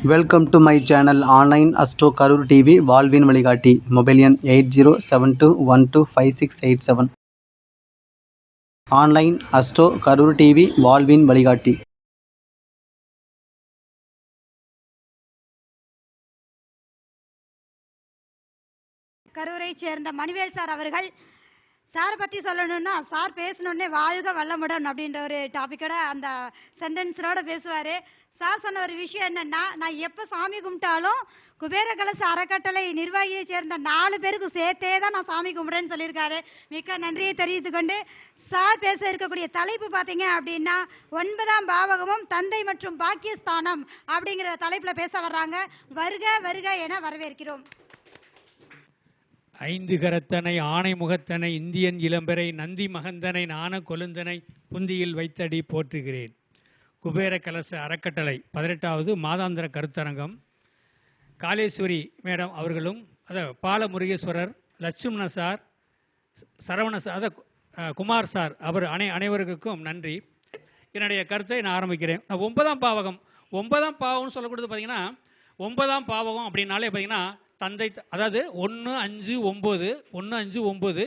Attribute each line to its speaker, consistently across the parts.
Speaker 1: Welcome to my channel online astro Karur TV வாழ்வின் வழிகாட்டி mobile எண் eight zero seven two one two five six eight seven online astro Karur TV வாழ்வின் வழிகாட்டி
Speaker 2: கரூரை சேர்ந்த Manivel sir அவர்கள் சாரை பற்றி சொல்லணும்னா சார் பேசணுன்னே வாழ்க வல்லமுடன் அப்படின்ற ஒரு டாப்பிக்கோட அந்த சென்டென்ஸோட பேசுவார். சார் சொன்ன ஒரு விஷயம் என்னன்னா நான் எப்போ சாமி கும்பிட்டாலும் குபேர கலச அறக்கட்டளை நிர்வாகியை சேர்ந்த நாலு பேருக்கு சேர்த்தே தான் நான் சாமி கும்பிட்றேன்னு சொல்லியிருக்காரு. மிக்க நன்றியை தெரிவித்து கொண்டு சார் பேச இருக்கக்கூடிய தலைப்பு பார்த்தீங்க அப்படின்னா ஒன்பதாம் பாவகமும் தந்தை மற்றும் பாக்கியஸ்தானம் அப்படிங்கிற தலைப்பில் பேச வர்றாங்க. வருக வருக என வரவேற்கிறோம்.
Speaker 3: ஐந்து கரத்தனை ஆணை முகத்தனை இந்தியன் இளம்பெறை நந்தி மகந்தனை நாண கொழுந்தனை புந்தியில் வைத்தடி போற்றுகிறேன். குபேர கலச அறக்கட்டளை. பதினெட்டாவது மாதாந்திர கருத்தரங்கம். காளேஸ்வரி மேடம் அவர்களும் அதாவது பாலமுருகேஸ்வரர் லட்சுமண சார் சரவண சார் அத குமார் சார் அவர் அனை அனைவருக்கும் நன்றி. என்னுடைய கருத்தை நான் ஆரம்பிக்கிறேன். நான் ஒன்பதாம் பாவகம். ஒன்பதாம் பாவம்னு சொல்லக்கூடியது பார்த்தீங்கன்னா ஒன்பதாம் பாவகம் அப்படின்னாலே பார்த்தீங்கன்னா தந்தை அதாவது ஒன்று அஞ்சு ஒம்பது ஒன்று அஞ்சு ஒம்பது.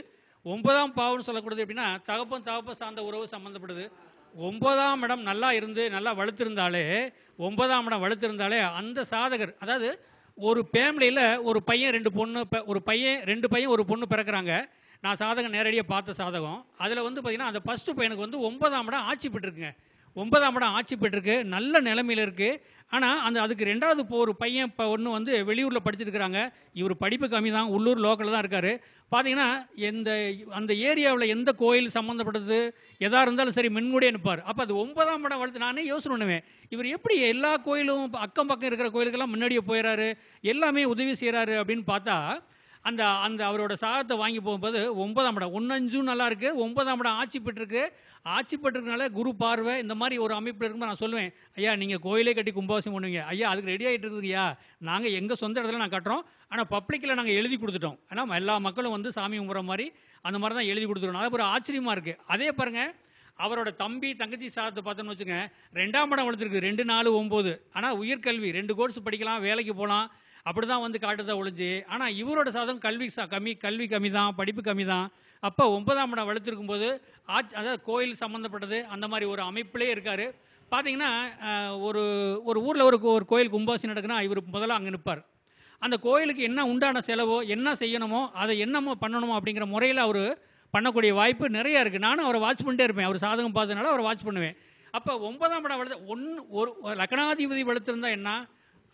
Speaker 3: ஒன்பதாம் பாவம்னு சொல்லக்கூடியது எப்படின்னா தகப்பன் தகப்பன் சார்ந்த உறவு சம்மந்தப்படுது ஒன்பதாம் இடம் நல்லா இருந்து நல்லா வளர்த்துருந்தாலே ஒன்பதாம் இடம் வளர்த்துருந்தாலே அந்த சாதகர் அதாவது ஒரு ஃபேமிலியில் ஒரு பையன் ரெண்டு பொண்ணு ஒரு பையன் ரெண்டு பையன் ஒரு பொண்ணு பிறக்கிறாங்க. நான் சாதகம் நேரடியாக பார்த்த சாதகம். அதில் வந்து பார்த்திங்கன்னா அந்த ஃபஸ்ட்டு பையனுக்கு வந்து ஒன்பதாம் இடம் ஆட்சி பெற்றிருக்குங்க ஒன்பதாம் இடம் ஆட்சி பெற்றிருக்கு நல்ல நிலமையில் இருக்குது ஆனால் அந்த அதுக்கு ரெண்டாவது இப்போ ஒரு பையன் இப்போ ஒன்று வந்து வெளியூரில் படிச்சிருக்கிறாங்க. இவர் படிப்பு கம்மி தான் உள்ளூர் லோக்கலில் தான் இருக்கார். பார்த்தீங்கன்னா எந்த அந்த ஏரியாவில் எந்த கோயில் சம்மந்தப்பட்டது எதாக இருந்தாலும் சரி முன்கூடியே நிற்பார் அப்போ அது ஒன்பதாம் இடம் வளர்த்து நானே யோசனை பண்ணுவேன். இவர் எப்படி எல்லா கோயிலும் அக்கம் பக்கம் இருக்கிற கோயிலுக்கெல்லாம் முன்னாடியே போயிடறாரு எல்லாமே உதவி செய்கிறாரு அப்படின்னு பார்த்தா அந்த அந்த அவரோட சாதத்தை வாங்கி போகும்போது ஒன்பதாம் இடம் ஒன்னஞ்சும் நல்லா இருக்கு ஒன்பதாம் இடம் ஆட்சி பெற்றிருக்கு. ஆட்சி பெற்றிருக்கனால குரு பார்வை இந்த மாதிரி ஒரு அமைப்பில் இருக்கும்போது நான் சொல்லுவேன் ஐயா நீங்கள் கோயிலே கட்டி கும்பாபிஷேகம் பண்ணுவீங்க. ஐயா அதுக்கு ரெடி ஆகிட்டு இருக்குதுயா நாங்கள் எங்கள் சொந்த இடத்துல நான் கட்டுறோம். ஆனால் பப்ளிக்கில் நாங்கள் எழுதி கொடுத்துட்டோம். ஆனால் எல்லா மக்களும் வந்து சாமி கும்பிட்ற மாதிரி அந்த மாதிரி தான் எழுதி கொடுத்துருவோம் அது ஒரு ஆச்சரியமாக இருக்குது அதே பாருங்கள் அவரோட தம்பி தங்கச்சி சாதத்தை பார்த்தோன்னு வச்சுங்க ரெண்டாம் இடம் வளர்த்துருக்கு. ரெண்டு நாலு ஒம்பது ஆனால் உயர்கல்வி ரெண்டு கோர்ஸ் படிக்கலாம் வேலைக்கு போகலாம். அப்படி தான் வந்து காட்டுதான் ஒழிஞ்சு. ஆனால் இவரோட சாதம் கல்வி சா கம்மி கல்வி கம்மி தான் படிப்பு கம்மி தான் அப்போ ஒன்பதாம் இடம் வளர்த்துருக்கும் போது ஆச் அதாவது கோயில் சம்மந்தப்பட்டது அந்த மாதிரி ஒரு அமைப்பிலே இருக்கார். பார்த்தீங்கன்னா ஒரு ஒரு ஊரில் ஒரு கோ- ஒரு கோயில் கும்பாசி நடக்குன்னா இவர் முதல்ல அங்கே நிற்பார் அந்த கோயிலுக்கு என்ன உண்டான செலவோ என்ன செய்யணுமோ அதை என்னமோ பண்ணணுமோ அப்படிங்கிற முறையில் அவர் பண்ணக்கூடிய வாய்ப்பு நிறைய இருக்குது நானும் அவரை வாட்ச் பண்ணிட்டே இருப்பேன். அவர் சாதகம் பார்த்ததுனால அவரை வாட்ச் பண்ணுவேன். அப்போ ஒன்பதாம் படம் வளர்த்து ஒன்று ஒரு ஒரு லக்னாதிபதி வளர்த்துருந்தா என்ன?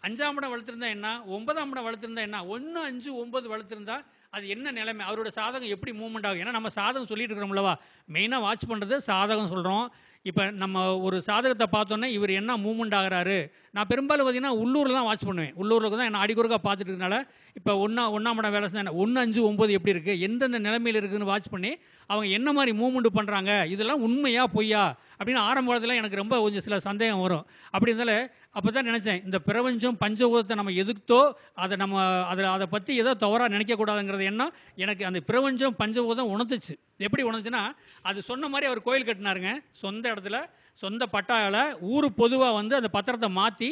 Speaker 3: அஞ்சாம் இடம் வளர்த்துருந்தா என்ன? ஒன்பதாம் இடம் வளர்த்துருந்தா என்ன? ஒன்று அஞ்சு ஒன்பது வளர்த்துருந்தா அது என்ன நிலைமை? அவரோட சாதகம் எப்படி மூவ்மெண்ட் ஆகும்? ஏன்னா நம்ம சாதகம் சொல்லிட்டு இருக்கிறோம்லவா மெயினாக வாட்ச் பண்ணுறது சாதகம் சொல்கிறோம் இப்போ நம்ம ஒரு சாதகத்தை பார்த்தோன்னே இவர் என்ன மூவ்மெண்ட் ஆகுறாரு? நான் பெரும்பாலும் பார்த்தீங்கன்னா உள்ளூரில் தான் வாட்ச் பண்ணுவேன். உள்ளூரில் தான் என்ன அடிக்குறுக்கா பார்த்துட்டு இருக்கனால இப்போ ஒன்றா ஒன்றாம் இடம் வேலை செஞ்சேன் ஒன்று அஞ்சு ஒம்பது எப்படி இருக்குது எந்தெந்த நிலைமையில் இருக்குதுன்னு வாட்ச் பண்ணி அவங்க என்ன மாதிரி மூவ்மெண்ட் பண்ணுறாங்க இதெல்லாம் உண்மையா பொய்யா? அப்படின்னு ஆரம்ப காலத்தில் எனக்கு ரொம்ப கொஞ்சம் சில சந்தேகம் வரும். அப்படி இருந்தாலும் அப்போ தான் நினச்சேன் இந்த பிரபஞ்சம் பஞ்சபூதத்தை நம்ம எதிர்த்தோ அதை நம்ம அதை அதை பற்றி ஏதோ தவறாக நினைக்கக்கூடாதுங்கிறது எண்ணம் எனக்கு அந்த பிரபஞ்சம் பஞ்சபூதம் உணர்த்துச்சு எப்படி உணர்ந்துச்சுன்னா அது சொன்ன மாதிரி அவர் கோயில் கட்டினாருங்க. சொந்த இடத்துல சொந்த பட்டாவில் ஊர் பொதுவாக வந்து அந்த பத்திரத்தை மாற்றி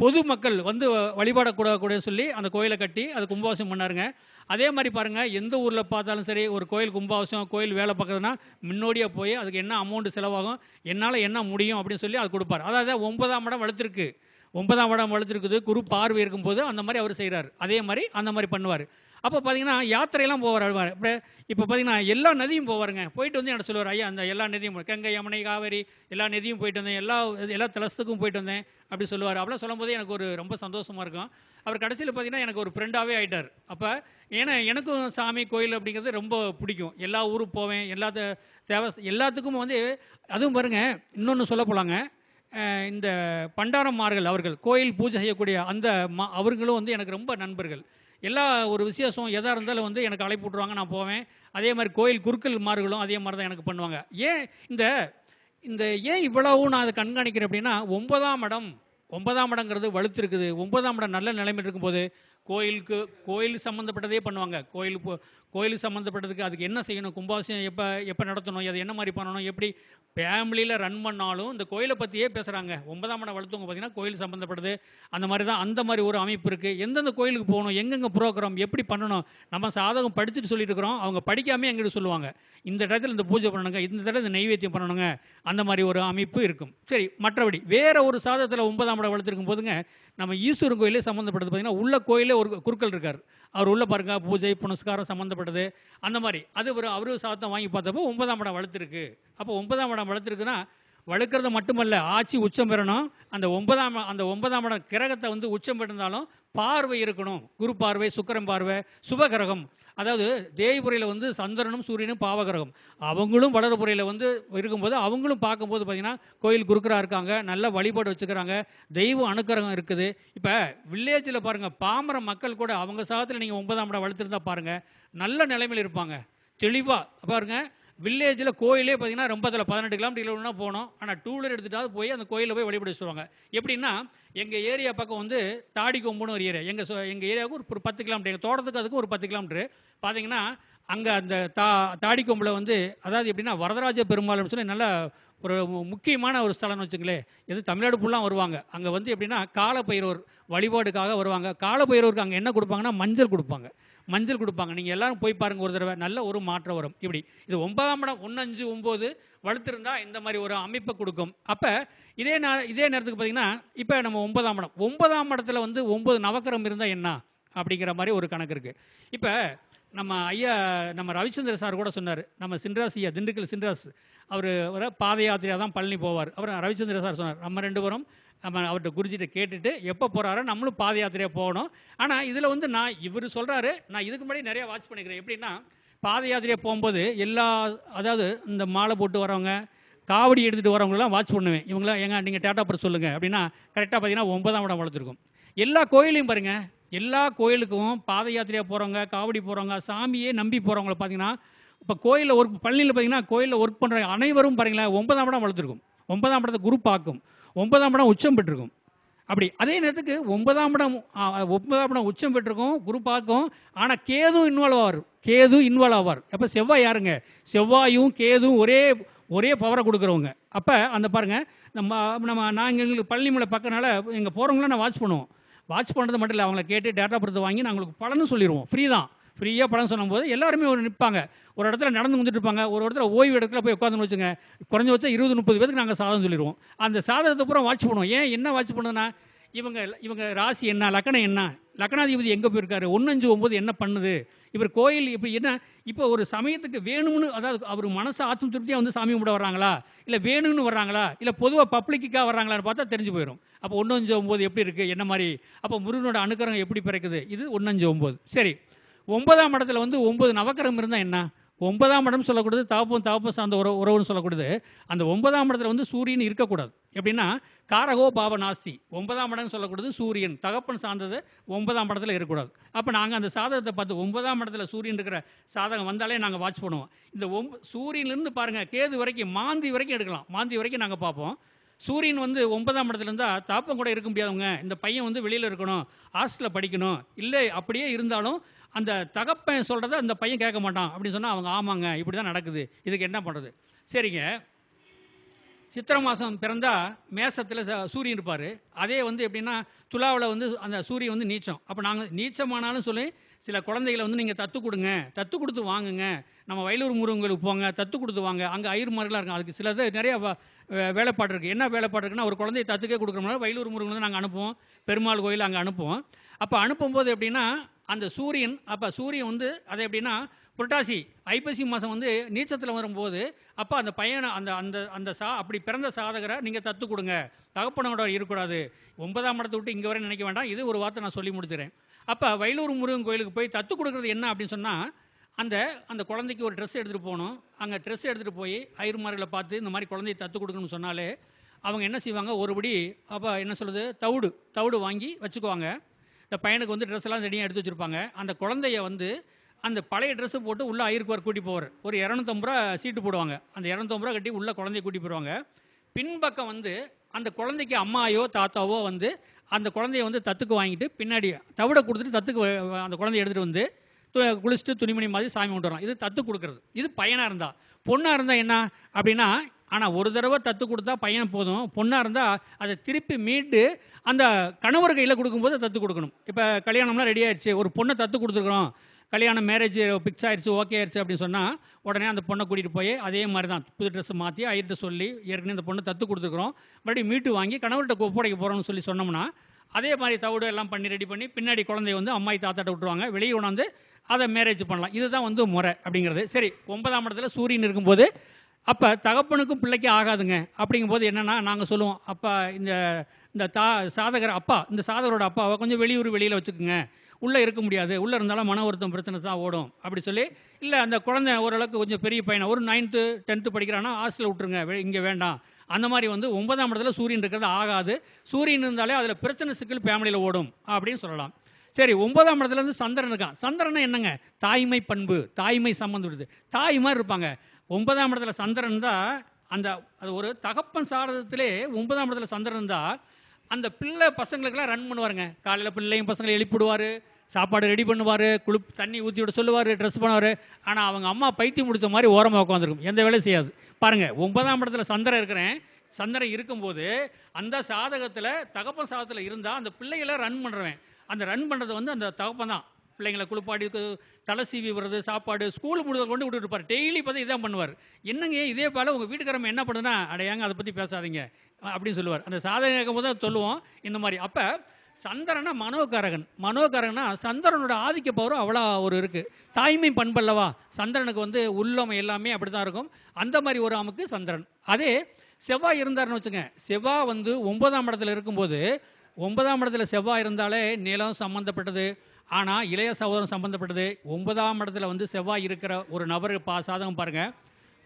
Speaker 3: பொதுமக்கள் வந்து வழிபாடக்கூடக்கூடிய சொல்லி அந்த கோயிலை கட்டி அது கும்பாபிஷேகம் பண்ணாருங்க. அதே மாதிரி பாருங்கள் எந்த ஊரில் பார்த்தாலும் சரி ஒரு கோயில் கும்பாபிஷேகம் கோயில் வேலை பார்க்குறதுனா முன்னோடியாக போய் அதுக்கு என்ன அமௌண்ட்டு செலவாகும் என்னால் என்ன முடியும் அப்படின்னு சொல்லி அது கொடுப்பார். அதாவது ஒன்பதாம் இடம் வளர்த்துருக்கு. ஒன்பதாம் இடம் வளர்த்துருக்குது குரு பார்வை இருக்கும்போது அந்த மாதிரி அவர் செய்கிறார் அதே மாதிரி அந்த மாதிரி பண்ணுவார். அப்போ பார்த்தீங்கன்னா யாத்திரையெல்லாம் போவார் அழுவார் இப்போ இப்போ பார்த்தீங்கன்னா எல்லா நதியும் போவாருங்க. போயிட்டு வந்து என்ன சொல்லுவார்? ஐயா அந்த எல்லா நதியும் கங்கை யமுனை காவேரி எல்லா நதியும் போயிட்டு வந்தேன். எல்லா எல்லா தலத்துக்கும் போயிட்டு வந்தேன் அப்படி சொல்லுவார். அப்படிலாம் சொல்லும்போது எனக்கு ஒரு ரொம்ப சந்தோஷமாக இருக்கும். அவர் கடைசியில் பார்த்தீங்கன்னா எனக்கு ஒரு ஃப்ரெண்டாகவே ஆயிட்டார். அப்போ ஏன்னா எனக்கும் சாமி கோயில் அப்படிங்கிறது ரொம்ப பிடிக்கும். எல்லா ஊருக்கு போவேன். எல்லா தேவஸ் தேவ எல்லாத்துக்கும் வந்து அதுவும் பாருங்கள் இன்னொன்று சொல்ல போகலாங்க இந்த பண்டாரம்மார்கள் அவர்கள் கோயில் பூஜை செய்யக்கூடிய அந்த மா அவர்களும் வந்து எனக்கு ரொம்ப நண்பர்கள். எல்லா ஒரு விசேஷம் எதாக இருந்தாலும் வந்து எனக்கு அழைப்பு விட்ருவாங்க நான் போவேன். அதே மாதிரி கோயில் குருக்கள் மார்களும் அதே மாதிரி தான் எனக்கு பண்ணுவாங்க. ஏன் இந்த இந்த ஏன் இவ்வளவு நான் அதை கண்காணிக்கிறேன் அப்படின்னா ஒன்பதாம் இடம் ஒன்பதாம் இடங்கிறது வலுத்திருக்குது. ஒன்பதாம் இடம் நல்ல நிலைமை இருக்கும்போது கோயிலுக்கு கோயில் சம்மந்தப்பட்டதே பண்ணுவாங்க. கோயில் போ கோயிலுக்கு சம்மந்தப்பட்டதுக்கு அதுக்கு என்ன செய்யணும்? கும்பாபிஷேகம் எப்போ எப்போ நடத்தணும்? அது என்ன மாதிரி பண்ணணும்? எப்படி ஃபேமிலியில் ரன் பண்ணாலும் இந்த கோயிலை பற்றியே பேசுகிறாங்க ஒன்பதாம் இடம் வளர்த்தவங்க பார்த்தீங்கன்னா கோயில் சம்மந்தப்பட்டது அந்த மாதிரி தான் அந்த மாதிரி ஒரு அமைப்பு இருக்குது எந்தெந்த கோயிலுக்கு போகணும்? எங்கெங்கே ப்ரோக்ராம் எப்படி பண்ணணும்? நம்ம சாதகம் படிச்சுட்டு சொல்லிட்டு இருக்கிறோம். அவங்க படிக்காமே எங்கிட்ட சொல்லுவாங்க. இந்த இடத்துல இந்த பூஜை பண்ணணுங்க இந்த இடத்துல இந்த நைவேத்தியம் பண்ணணுங்க. அந்த மாதிரி ஒரு அமைப்பு இருக்கும். சரி மற்றபடி வேறு ஒரு சாதத்தில் ஒன்பதாம் இடம் வளர்த்துருக்கும் போதுங்க நம்ம ஈஸ்வரன் கோயிலே சம்மந்தப்பட்டது பார்த்தீங்கன்னா உள்ள கோயிலே ஒரு குருக்கள் இருக்கார். அவர் உள்ள பாருங்க பூஜை புனஸ்காரம் சம்மந்தப்பட்டது அந்த மாதிரி. அது ஒரு அவரு சாத்தம் வாங்கி பார்த்தப்போ ஒன்பதாம் இடம் வளர்த்துருக்கு. அப்போ ஒன்பதாம் இடம் வளர்த்துருக்குன்னா வளர்க்குறது மட்டுமல்ல ஆட்சி உச்சம் பெறணும். அந்த ஒன்பதாம் அந்த ஒன்பதாம் இடம் கிரகத்தை வந்து உச்சம் பெற்றிருந்தாலும் பார்வை இருக்கணும். குரு பார்வை சுக்கரம் பார்வை சுபகிரகம் அதாவது தேய்புறையில் வந்து சந்திரனும் சூரியனும் பாவகிரகம். அவங்களும் வளர்புறையில் வந்து இருக்கும்போது அவங்களும் பார்க்கும்போது பார்த்தீங்கன்னா கோயில் குருக்கராக இருக்காங்க நல்ல வழிபாடு வச்சுக்கிறாங்க தெய்வ அனுக்கிரகம் இருக்குது. இப்போ வில்லேஜில் பாருங்கள் பாமர மக்கள் கூட அவங்க சாதத்தில் நீங்கள் ஒன்பதாம் இடம் வளர்த்துருந்தா பாருங்கள் நல்ல நிலைமையில் இருப்பாங்க. தெளிவாக பாருங்கள் வில்லேஜில் கோயிலே பார்த்தீங்கன்னா ரொம்ப அதில் பதினெட்டு கிலோமீட்டர் கிலோமீட்டர் போகணும் ஆனால் டூ வீலர் எடுத்துகிட்டாவது போய் அந்த கோயிலில் போய் வழிபட சொல்லுவாங்க. எப்படின்னா எங்கள் ஏரியா பக்கம் வந்து தாடி கொம்புன்னு ஒரு ஏரியா. எங்கள் எங்கள் ஏரியாவுக்கு ஒரு- ஒரு பத்து கிலோமீட்டர் எங்கள் தோட்டத்துக்கு அதுக்கு ஒரு பத்து கிலோமீட்டர் பார்த்தீங்கன்னா அங்கே அந்த தா தாடி கொம்பில் வந்து அதாவது எப்படின்னா வரதராஜ பெருமாள்னு சொல்லி நல்லா ஒரு முக்கியமான ஒரு ஸ்தலம்னு வச்சுங்களேன் இது தமிழ்நாடு ஃபுல்லாக வருவாங்க. அங்கே வந்து எப்படின்னா காலப்பயிரோர் வழிபாடுக்காக வருவாங்க. காலப்பயிரோருக்கு அங்கே என்ன கொடுப்பாங்கன்னா மஞ்சள் கொடுப்பாங்க. மஞ்சள் கொடுப்பாங்க. நீங்கள் எல்லோரும் போய் பாருங்கள் ஒரு தடவை. நல்ல ஒரு மாற்றம் வரும். இப்படி. இது ஒன்பதாம் இடம் ஒன்று அஞ்சு ஒம்பது வளர்த்துருந்தா இந்த மாதிரி ஒரு அமைப்பை கொடுக்கும். அப்போ இதே நே இதே நேரத்துக்கு பார்த்தீங்கன்னா இப்போ நம்ம ஒன்பதாம் இடம். ஒன்பதாம் இடத்துல வந்து ஒம்பது நவக்கிரம் இருந்தால் என்ன? அப்படிங்கிற மாதிரி ஒரு கணக்கு இருக்குது இப்போ நம்ம ஐயா நம்ம ரவிச்சந்திர சார் கூட சொன்னார். நம்ம சின்ராஸ் ஐயா திண்டுக்கல் சின்ராஸ் அவர் வர பாத யாத்திரையாக தான் பழனி போவார். அப்புறம் ரவிச்சந்திர சார் சொன்னார் நம்ம ரெண்டு பேரும் நம்ம அவர்கிட்ட குருஜிட்ட கேட்டுட்டு எப்போ போகிறாரோ நம்மளும் பாத யாத்திரையாக போகணும். ஆனால் இதில் வந்து நான் இவர் சொல்கிறாரு நான் இதுக்கு முன்னாடி நிறையா வாட்ச் பண்ணிக்கிறேன். எப்படின்னா பாத யாத்திரையாக போகும்போது எல்லா அதாவது இந்த மாலை போட்டு வரவங்க காவடி எடுத்துகிட்டு வரவங்களெலாம் வாட்ச் பண்ணுவேன். இவங்களாம் ஏங்க நீங்கள் டேட்டா பர் சொல்லுங்கள் அப்படின்னா கரெக்டாக பார்த்தீங்கன்னா ஒன்பதாம் இடம் வளர்த்துருக்கும். எல்லா கோயிலையும் பாருங்கள் எல்லா கோயிலுக்கும் பாத யாத்திரையாக போகிறவங்க காவடி போகிறவங்க சாமியே நம்பி போகிறவங்கள பார்த்தீங்கன்னா இப்போ கோயிலில் ஒர்க் பள்ளியில் பார்த்தீங்கன்னா கோயிலில் ஒர்க் பண்ணுற அனைவரும் பாருங்களேன் ஒன்பதாம் படம் வளர்த்துருக்கும். ஒன்பதாம் படத்தை குரூப் பார்க்கும். ஒன்பதாம் படம் உச்சம் பெற்றிருக்கும். அப்படி அதே நேரத்துக்கு ஒன்பதாம் படம் ஒன்பதாம் படம் உச்சம் பெற்றிருக்கும் குரூப் ஆக்கும் ஆனால் கேதும் இன்வால்வ் ஆவார். கேது இன்வால்வ் ஆவார். அப்போ செவ்வாய் யாருங்க? செவ்வாயும் கேதும் ஒரே ஒரே பவரை கொடுக்குறவங்க. அப்போ அந்த பாருங்கள் நம்ம நம்ம நாங்கள் எங்களுக்கு பழனிமலை பக்கனால இங்கே போகிறவங்களாம் நான் வாட்ச் பண்ணுவோம். வாட்ச் பண்ணுறது மட்டும் இல்லை அவங்கள கேட்டு டேட்டா படுத்து வாங்கி நாங்களுக்கு பலனும் சொல்லிடுவோம் ஃப்ரீ தான். ஃப்ரீயாக படம் சொல்லும்போது எல்லாருமே ஒரு நிற்பாங்க ஒரு இடத்துல நடந்து வந்துட்டு இருப்பாங்க ஒரு இடத்துல ஓய்வு இடத்துல போய் உட்காந்து வச்சுங்க குறைஞ்ச வச்சா இருபது முப்பது பேருக்கு நாங்கள் சாதம் சொல்லிடுவோம். அந்த சாதகத்தை பூரா வாட்ச் பண்ணுவோம். ஏன் என்ன வாட்ச் பண்ணுதுன்னா இவங்க இவங்க ராசி என்ன லக்கணம் என்ன? லக்கணாதிபதி எங்கே போயிருக்காரு? ஒன்னஞ்சு ஒம்பது என்ன பண்ணுது? இவர் கோயில் இப்படி என்ன இப்போ ஒரு சமயத்துக்கு வேணும்னு அதாவது அவர் மனசு ஆத்தம் திருப்தியாக வந்து சாமி கும்பிட வர்றாங்களா? இல்லை வேணும்னு வர்றாங்களா? இல்லை பொதுவாக பப்ளிக்காக வர்றாங்களான்னு பார்த்தா தெரிஞ்சு போயிடும் அப்போ ஒன்னஞ்சு ஒம்பது எப்படி இருக்குது என்ன மாதிரி? அப்போ முருகனோட அனுக்கிரகம் எப்படி பிறக்குது? இது ஒன்னஞ்சு ஒம்பது சரி. ஒன்பதாம் இடத்துல வந்து ஒன்பது நவக்கரம் இருந்தால் என்ன? ஒன்பதாம் இடம் சொல்லக்கூடாது தாப்பம் தாப்பம் சார்ந்த உறவு உறவுன்னு சொல்லக்கூடாது. அந்த ஒன்பதாம் இடத்துல வந்து சூரியன் இருக்கக்கூடாது. எப்படின்னா காரகோ பாப நாஸ்தி. ஒன்பதாம் இடம்னு சொல்லக்கூடாது சூரியன். தகப்பன் சார்ந்தது ஒன்பதாம் இடத்துல இருக்கக்கூடாது. அப்போ நாங்கள் அந்த சாதகத்தை பார்த்து ஒன்பதாம் இடத்துல சூரியன் இருக்கிற சாதகம் வந்தாலே நாங்கள் வாட்ச் பண்ணுவோம். இந்த ஒம்ப சூரியன்லேருந்து பாருங்கள் கேது வரைக்கும் மாந்தி வரைக்கும் எடுக்கலாம். மாந்தி வரைக்கும் நாங்கள் பார்ப்போம். சூரியன் வந்து ஒன்பதாம் இடத்துல இருந்தால் தாப்பம் கூட இருக்க முடியாதவங்க இந்த பையன் வந்து வெளியில் இருக்கணும் ஹாஸ்டலில் படிக்கணும். இல்லை அப்படியே இருந்தாலும் அந்த தகப்பன் சொல்கிறத அந்த பையன் கேட்க மாட்டான் அப்படின்னு சொன்னால் அவங்க ஆமாங்க இப்படி தான் நடக்குது. இதுக்கு என்ன பண்ணுறது சரிங்க. சித்திரை மாதம் பிறந்தால் மேசத்தில் சூரியன் இருப்பார். அதே வந்து எப்படின்னா துலாவில் வந்து அந்த சூரியன் வந்து நீச்சம். அப்போ நாங்கள் நீச்சமானாலும் சொல்லி சில குழந்தைகளை வந்து நீங்கள் தத்து கொடுங்க. தத்து கொடுத்து வாங்குங்க. நம்ம வயலூர் முருகங்களுக்கு போங்க. தத்து கொடுத்து வாங்க. அங்கே ஐயர் மாதிரிலாம் இருக்கும் அதுக்கு சிலது நிறைய வ- வேலைப்பாடு இருக்குது என்ன வேலைப்பாடு இருக்குன்னா ஒரு குழந்தைய தத்துக்கே கொடுக்குறோம்னா வயலூர் முருகன் வந்து நாங்கள் அனுப்புவோம். பெருமாள் கோயில் அங்கே அனுப்புவோம். அப்போ அனுப்பும்போது எப்படின்னா அந்த சூரியன் அப்போ சூரியன் வந்து அது எப்படின்னா புரட்டாசி ஐப்பசி மாதம் வந்து நீச்சத்தில் வரும்போது அப்போ அந்த பையனை அந்த அந்த அந்த சா அப்படி பிறந்த சாதகரை நீங்கள் தத்து கொடுங்க. தகப்பனோட இருக்கக்கூடாது. ஒன்பதாம் இடத்தை விட்டு இங்கே வரை நினைக்க வேண்டாம். இது ஒரு வார்த்தை நான் சொல்லி முடிச்சிடுறேன் அப்போ வயலூர் முருகன் கோயிலுக்கு போய் தத்து கொடுக்குறது என்ன அப்படின்னு சொன்னால் அந்த அந்த குழந்தைக்கு ஒரு ட்ரெஸ் எடுத்துகிட்டு போகணும். அங்கே ட்ரெஸ் எடுத்துகிட்டு போய் ஐயர்மார்களை பார்த்து இந்த மாதிரி குழந்தைய தத்து கொடுக்கணும்னு சொன்னாலே அவங்க என்ன செய்வாங்க? ஒருபடி அப்போ என்ன சொல்லுது தவிடு தவிடு வாங்கி வச்சுக்குவாங்க. இந்த பையனுக்கு வந்து ட்ரெஸ் எல்லாம் ரெடியாக எடுத்து வச்சுருப்பாங்க. அந்த குழந்தைய வந்து அந்த பழைய ட்ரெஸ்ஸை போட்டு உள்ளே ஐயருக்கு கூட்டி போவார். ஒரு இரநூத்தம்பது ரூபா சீட்டு போடுவாங்க. அந்த இரநூத்தம்பது ரூபா கட்டி உள்ள குழந்தைய கூட்டி போயிடுவாங்க. பின்பக்கம் வந்து அந்த குழந்தைக்கு அம்மாயோ தாத்தாவோ வந்து அந்த குழந்தைய வந்து தத்துக்கு வாங்கிட்டு பின்னாடி தவிட கொடுத்துட்டு தத்துக்கு வ- அந்த குழந்தைய எடுத்துகிட்டு வந்து து- குளிச்சுட்டு துணிமணி மாதிரி சாமி கொண்டு வரலாம் இது தத்து கொடுக்குறது. இது பையனாக இருந்தால் பொண்ணாக இருந்தால் என்ன? அப்படின்னா ஆனால் ஒரு தடவை தத்து கொடுத்தா பையன் போதும். பொண்ணாக இருந்தால் அதை திருப்பி மீட்டு அந்த கணவர் கையில் கொடுக்கும்போது தத்து கொடுக்கணும். இப்போ கல்யாணம்லாம் ரெடி ஆயிடுச்சு. ஒரு பொண்ணை தத்து கொடுத்துருக்குறோம். கல்யாணம் மேரேஜ் ஃபிக்ஸ் ஆயிடுச்சு ஓகே ஆயிடுச்சு அப்படின்னு சொன்னால் உடனே அந்த பொண்ணை கூட்டிகிட்டு போய் அதே மாதிரி தான் புது ட்ரெஸ் மாற்றி ஐட்டு சொல்லி ஏற்கனவே அந்த பொண்ணை தத்து கொடுத்துருக்குறோம். மறுபடியும் மீட்டு வாங்கி கணவர்கிட்ட ஒப்படைக்க போகிறோம்னு சொல்லி சொன்னோம்னா அதே மாதிரி தவிடு எல்லாம் பண்ணி ரெடி பண்ணி பின்னாடி குழந்தைய வந்து அம்மாய் தாத்தாட்ட விட்டுருவாங்க. வெளியே உணர்ந்து அதை மேரேஜ் பண்ணலாம். இதுதான் வந்து முறை அப்படிங்கிறது. சரி ஒன்பதாம் இடத்துல சூரியன் இருக்கும்போது அப்போ தகப்பனுக்கும் பிள்ளைக்கும் ஆகாதுங்க. அப்படிங்கும்போது என்னென்னா நாங்கள் சொல்லுவோம் அப்போ இந்த இந்த தா சாதகர் அப்பா இந்த சாதகரோட அப்பாவை கொஞ்சம் வெளியூர் வெளியில் வச்சுக்கோங்க. உள்ளே இருக்க முடியாது. உள்ளே இருந்தாலும் மன ஒருத்தம் பிரச்சனை தான் ஓடும். அப்படி சொல்லி இல்லை அந்த குழந்தை ஓரளவுக்கு கொஞ்சம் பெரிய பையனை ஒரு நைன்த்து டென்த்து படிக்கிறான்னா ஹாஸ்டலில் விட்டுருங்க இங்கே வேண்டாம். அந்த மாதிரி வந்து ஒன்பதாம் இடத்துல சூரியன் இருக்கிறது ஆகாது. சூரியன் இருந்தாலே அதில் பிரச்சனை சிக்கல் ஃபேமிலியில் ஓடும் அப்படின்னு சொல்லலாம். சரி ஒன்பதாம் இடத்துலேருந்து சந்திரன் இருக்கான். சந்திரன் என்னங்க? தாய்மை பண்பு தாய்மை சம்மந்தம் விடுது தாய் மாதிரி இருப்பாங்க. ஒன்பதாம் இடத்துல சந்திரன் தான் அந்த அது ஒரு தகப்பன் சாரதத்திலே ஒன்பதாம் இடத்துல சந்திரன் தான் அந்த பிள்ளை பசங்களுக்கெல்லாம் ரன் பண்ணுவாருங்க. காலையில் பிள்ளையும் பசங்களை எழுப்பிடுவார் சாப்பாடு ரெடி பண்ணுவார் குளு தண்ணி ஊற்றி விட சொல்லுவார் ட்ரெஸ் பண்ணுவார். ஆனால் அவங்க அம்மா பைத்தியம் முடிச்ச மாதிரி ஓரமாக உட்காந்துருக்கும் எந்த வேலையும் செய்யாது. பாருங்கள் ஒன்பதாம் இடத்துல சந்திரன் இருக்கிறேன். சந்திரன் இருக்கும்போது அந்த சாதகத்தில் தகப்பன் சாதகத்தில் இருந்தால் அந்த பிள்ளைகளை ரன் பண்ணுறவன் அந்த ரன் பண்ணுறது வந்து அந்த தகப்பன் தான். பிள்ளைங்களை குளிப்பாடி தலை சீவி விடுறது சாப்பாடு ஸ்கூல் முடிதல் கொண்டு விட்டுட்டு இருப்பார். டெய்லி பார்த்து இதான் பண்ணுவார். என்னங்க இதே போல் உங்கள் வீட்டுக்காரம்ம என்ன பண்ணுதுன்னா அடையாங்க அதை பற்றி பேசாதீங்க அப்படின்னு சொல்லுவார். அந்த சாதகம் கேட்கும் போது சொல்லுவோம் இந்த மாதிரி. அப்போ சந்திரனா மனோகரகன். மனோகரகனா சந்திரனோட ஆதிக்க பவரும் அவ்வளோ ஒரு இருக்குது தாய்மை பண்பல்லவா? சந்திரனுக்கு வந்து உள்ளமை எல்லாமே அப்படி தான் இருக்கும். அந்த மாதிரி ஒரு அமுக்கு சந்திரன். அதே செவ்வாய் இருந்தாருன்னு வச்சுங்க செவ்வாய் வந்து ஒன்பதாம் இடத்துல இருக்கும்போது ஒன்பதாம் இடத்துல செவ்வாய் இருந்தாலே நிலம் சம்மந்தப்பட்டது ஆனால் இளைய சகோதரம் சம்மந்தப்பட்டது ஒன்பதாம் இடத்துல வந்து செவ்வாய் இருக்கிற ஒரு நபர் பா சாதகம் பாருங்கள்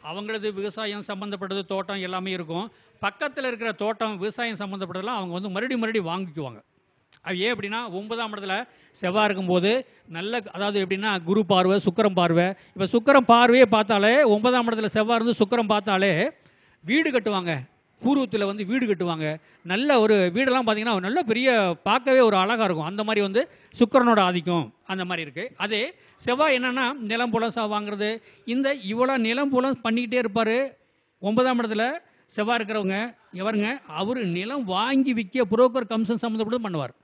Speaker 3: அவங்களது விவசாயம் சம்மந்தப்பட்டது தோட்டம் எல்லாமே இருக்கும். பக்கத்தில் இருக்கிற தோட்டம் விவசாயம் சம்மந்தப்பட்டதெல்லாம் அவங்க வந்து மறுபடியும் மறுபடியும் வாங்கிக்குவாங்க. ஏன் அப்படின்னா ஒன்பதாம் இடத்துல செவ்வாய் இருக்கும்போது நல்ல அதாவது எப்படின்னா குரு பார்வை சுக்கிரம் பார்வை. இப்போ சுக்கரம் பார்வையே பார்த்தாலே ஒன்பதாம் இடத்துல செவ்வாய் இருந்து சுக்கரம் பார்த்தாலே வீடு கட்டுவாங்க. பூர்வத்தில் வந்து வீடு கட்டுவாங்க. நல்ல ஒரு வீடெல்லாம் பார்த்தீங்கன்னா நல்ல பெரிய பார்க்கவே ஒரு அழகாக இருக்கும். அந்த மாதிரி வந்து சுக்கிரனோட ஆதிக்கம் அந்த மாதிரி இருக்குது அதே செவ்வாய் என்னென்னா நிலம் புலம் சா வாங்குறது. இந்த இவ்வளோ நிலம் புலம் பண்ணிக்கிட்டே இருப்பார். ஒன்பதாம் இடத்துல செவ்வாய் இருக்கிறவங்க எவருங்க அவர் நிலம் வாங்கி விற்க புரோக்கர் கமிஷன் சம்மந்தப்பட்டு பண்ணுவார்.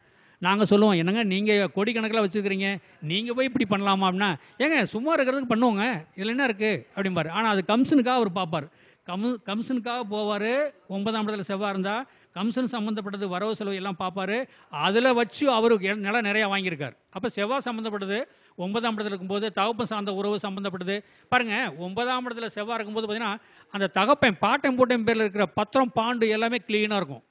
Speaker 3: நாங்கள் சொல்லுவோம் என்னங்க நீங்கள் கோடிக்கணக்கில் வச்சுருக்கிறீங்க? நீங்கள் போய் இப்படி பண்ணலாமா? அப்படின்னா ஏங்க சும்மா இருக்கிறதுக்கு பண்ணுவோங்க. இதில் என்ன இருக்குது அப்படிம்பார். ஆனால் அது கம்சனுக்காக அவர் பார்ப்பார். கமு கம்சனுக்காக போவார். ஒன்பதாம் இடத்துல செவ்வாய் இருந்தால் கம்சன் சம்மந்தப்பட்டது வரவு செலவு எல்லாம் பார்ப்பார். அதில் வச்சு அவருக்கு நிலம் நிறையா வாங்கியிருக்கார். அப்போ செவ்வாய் சம்மந்தப்பட்டது ஒன்பதாம் இடத்துல இருக்கும்போது தகப்பன் சார்ந்த உறவு சம்மந்தப்பட்டது பாருங்கள் ஒன்பதாம் இடத்துல செவ்வாய் இருக்கும்போது பார்த்தீங்கன்னா அந்த தகப்பன் பாட்டன் போட்டன் பேரில் இருக்கிற பத்திரம் பாண்டு எல்லாமே க்ளீனாக இருக்கும்.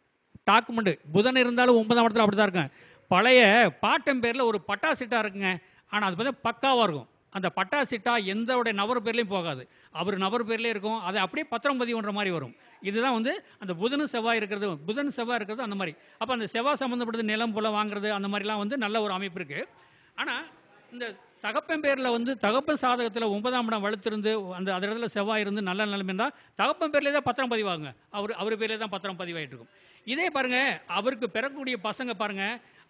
Speaker 3: டாக்குமெண்ட்டு புதன் இருந்தாலும் ஒன்பதாம் இடத்துல அப்படி தான் இருக்கும். பழைய பாட்டம் பேரில் ஒரு பட்டாசிட்டா இருக்குங்க. ஆனால் அது பார்த்தா பக்காவாக இருக்கும். அந்த பட்டாசிட்டா எந்தோடைய நபர் பேர்லேயும் போகாது. அவர் நபர் பேர்லேயே இருக்கும். அதை அப்படியே பத்திரம் பதிவுன்ற மாதிரி வரும். இதுதான் வந்து அந்த புதன் செவ்வாய் இருக்கிறது. புதன் செவ்வாய் இருக்கிறது அந்த மாதிரி. அப்போ அந்த செவ்வாய் சம்மந்தப்பட்டது நிலம் புல வாங்குறது அந்த மாதிரிலாம் வந்து நல்ல ஒரு அமைப்பு இருக்குது ஆனால் இந்த தகப்பன் பேரில் வந்து தகப்பன் சாதகத்தில் ஒன்பதாம் இடம் வலுத்திருந்து அந்த அந்த இடத்துல செவ்வாய் இருந்து நல்ல நிலைமை இருந்தால் தகப்பன் பேர்லேயே தான் பத்திரம் பதிவாகுங்க. அவர் அவர் பேர்லேயே தான் பத்திரம் பதிவாயிட்டு இருக்கும். இதே பாருங்க அவருக்கு பிறக்கக்கூடிய பசங்க பாருங்க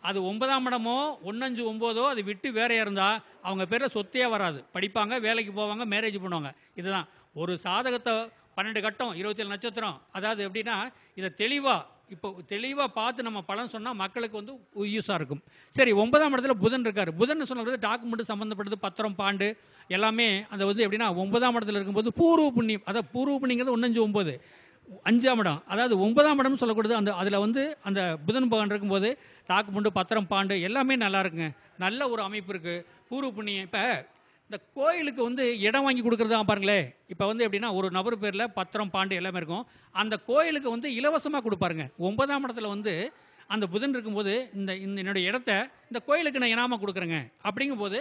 Speaker 3: அது ஒன்பதாம் இடமோ ஒன்னஞ்சு ஒம்போதோ அது விட்டு வேற இருந்தால் அவங்க பேரில் சொத்தையே வராது. படிப்பாங்க வேலைக்கு போவாங்க மேரேஜ் பண்ணுவாங்க. இதுதான். ஒரு சாதகத்தை பன்னெண்டு கட்டம் இருபத்தேழு நட்சத்திரம். அதாவது எப்படின்னா இதை தெளிவாக இப்போ தெளிவாக பார்த்து நம்ம பலன் சொன்னால் மக்களுக்கு வந்து யூஸாக இருக்கும். சரி ஒன்பதாம் இடத்துல புதன் இருக்கார். புதன் சொன்னது டாக்குமெண்ட் சம்மந்தப்பட்டது பத்திரம் பாண்டு எல்லாமே அந்த வந்து எப்படின்னா ஒன்பதாம் இடத்துல இருக்கும்போது பூர்வ புண்ணியம். அதாவது பூர்வ புண்ணியங்கிறது ஒன்றஞ்சு ஒம்பது. அஞ்சாம் இடம். அதாவது ஒன்பதாம் இடம்னு சொல்லக்கூடாது. அந்த அதில் வந்து அந்த புதன் பகவான் இருக்கும்போது டாக்குமெண்ட் பத்திரம் பாண்டு எல்லாமே நல்லா இருக்குங்க. நல்ல ஒரு அமைப்பு இருக்குது பூர்வ புண்ணியம். இப்போ இந்த கோயிலுக்கு வந்து இடம் வாங்கி கொடுக்குறதா பாருங்களேன் இப்போ வந்து எப்படின்னா ஒரு நபர் பேரில் பத்திரம் பாண்டு எல்லாமே இருக்கும். அந்த கோயிலுக்கு வந்து இலவசமாக கொடுப்பாருங்க. ஒன்பதாம் இடத்துல வந்து அந்த புதன் இருக்கும்போது இந்த இந்த என்னுடைய இடத்த இந்த கோயிலுக்கு நான் இனாமா கொடுக்குறேங்க. அப்படிங்கும்போது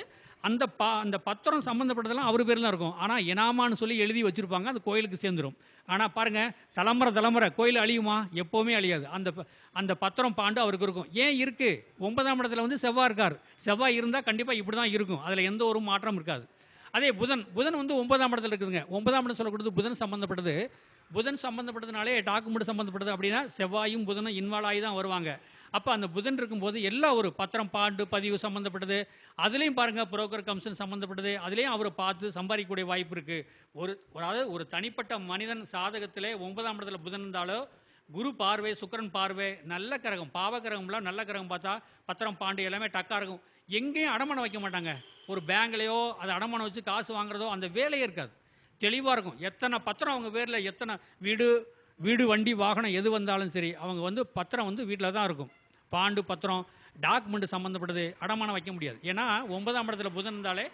Speaker 3: அந்த பா அந்த பத்திரம் சம்மந்தப்பட்டதெல்லாம் அவர் பேரில் தான் இருக்கும். ஆனால் இனாமான்னு சொல்லி எழுதி வச்சுருப்பாங்க. அந்த கோயிலுக்கு சேர்ந்துரும். ஆனால் பாருங்கள் தலைமுறை தலைமுறை கோயில் அழியுமா? எப்போவுமே அழியாது. அந்த அந்த பத்திரம் பாண்டு அவருக்கு இருக்கும். ஏன் இருக்குது ஒன்பதாம் இடத்துல வந்து செவ்வாய் இருக்கார். செவ்வாய் இருந்தால் கண்டிப்பாக இப்படி தான் இருக்கும். அதில் எந்த ஒரு மாற்றம் இருக்காது. அதே புதன் புதன் வந்து ஒன்பதாம் இடத்துல இருக்குதுங்க. ஒன்பதாம் இடம் சொல்லக்கூடியது புதன் சம்மந்தப்பட்டது புதன் சம்மந்தப்பட்டதுனாலே டாக்குமெண்ட் சம்மந்தப்பட்டது அப்படின்னா செவ்வாயும் புதனும் இன்வால்வ் ஆகி தான் வருவாங்க. அப்போ அந்த புதன் இருக்கும்போது எல்லா ஒரு பத்திரம் பாண்டு பதிவு சம்மந்தப்பட்டது அதுலேயும் பாருங்கள் புரோக்கர் கமிஷன் சம்மந்தப்பட்டது அதுலேயும் அவரை பார்த்து சம்பாதிக்கக்கூடிய வாய்ப்பு இருக்குது ஒரு அதாவது ஒரு தனிப்பட்ட மனிதன் சாதகத்தில் ஒன்பதாம் இடத்துல புதன் இருந்தாலோ குரு பார்வை சுக்கிரன் பார்வை நல்ல கிரகம் பாவ கிரகம்லாம் நல்ல கிரகம் பார்த்தா பத்திரம் பாண்டு எல்லாமே டக்காக இருக்கும். எங்கேயும் அடமானம் வைக்க மாட்டாங்க. ஒரு பேங்க்லேயோ அதை அடமானம் வச்சு காசு வாங்குறதோ அந்த வேலையே இருக்காது. தெளிவாக இருக்கும். எத்தனை பத்திரம் அவங்க பேரில் எத்தனை வீடு வீடு வண்டி வாகனம் எது வந்தாலும் சரி அவங்க வந்து பத்திரம் வந்து வீட்டில் தான் இருக்கும். பாண்டு பத்திரம் டாக்குமெண்ட் சம்மந்தப்பட்டது அடமானம் வைக்க முடியாது. ஏன்னா ஒன்பதாம் இடத்துல புதன் இருந்தாலே